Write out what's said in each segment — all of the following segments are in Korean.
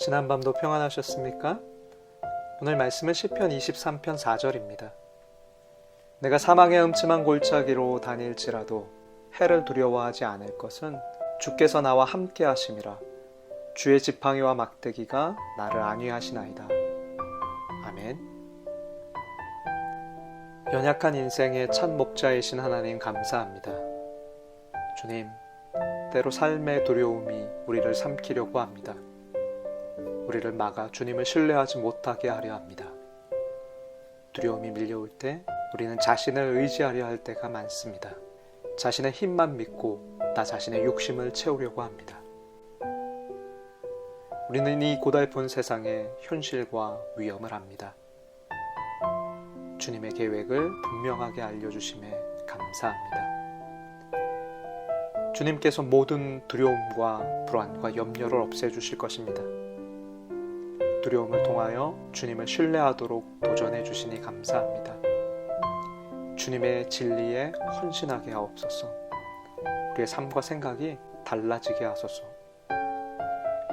지난밤도 평안하셨습니까? 오늘 말씀은 시편 23편 4절입니다. 내가 사망의 음침한 골짜기로 다닐지라도 해를 두려워하지 않을 것은 주께서 나와 함께 하심이라 주의 지팡이와 막대기가 나를 안위하시나이다. 아멘. 연약한 인생의 첫 목자이신 하나님 감사합니다. 주님, 때로 삶의 두려움이 우리를 삼키려고 합니다. 우리를 막아 주님을 신뢰하지 못하게 하려 합니다. 두려움이 밀려올 때 우리는 자신을 의지하려 할 때가 많습니다. 자신의 힘만 믿고 나 자신의 욕심을 채우려고 합니다. 우리는 이 고달픈 세상에 현실과 위험을 합니다. 주님의 계획을 분명하게 알려주심에 감사합니다. 주님께서 모든 두려움과 불안과 염려를 없애주실 것입니다. 두려움을 통하여 주님을 신뢰하도록 도전해 주시니 감사합니다. 주님의 진리에 헌신하게 하옵소서. 우리의 삶과 생각이 달라지게 하소서.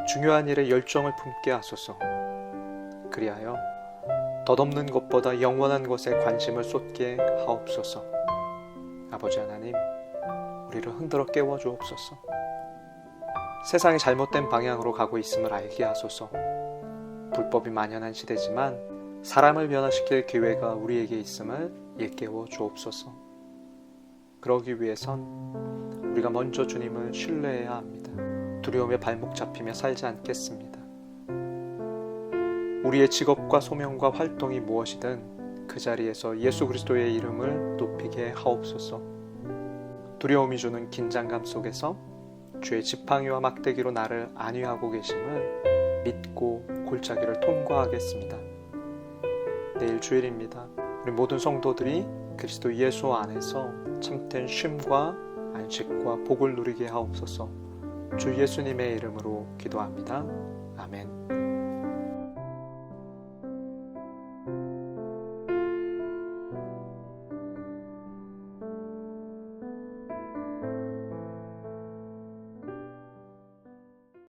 중요한 일에 열정을 품게 하소서. 그리하여 덧없는 것보다 영원한 것에 관심을 쏟게 하옵소서. 아버지 하나님, 우리를 흔들어 깨워 주옵소서. 세상이 잘못된 방향으로 가고 있음을 알게 하소서. 불법이 만연한 시대지만 사람을 변화시킬 기회가 우리에게 있음을 일깨워 주옵소서. 그러기 위해선 우리가 먼저 주님을 신뢰해야 합니다. 두려움에 발목 잡히며 살지 않겠습니다. 우리의 직업과 소명과 활동이 무엇이든 그 자리에서 예수 그리스도의 이름을 높이게 하옵소서. 두려움이 주는 긴장감 속에서 주의 지팡이와 막대기로 나를 안위하고 계심을 믿고 골짜기를 통과하겠습니다. 내일 주일입니다. 우리 모든 성도들이 그리스도 예수 안에서 참된 쉼과 안식과 복을 누리게 하옵소서. 주 예수님의 이름으로 기도합니다. 아멘.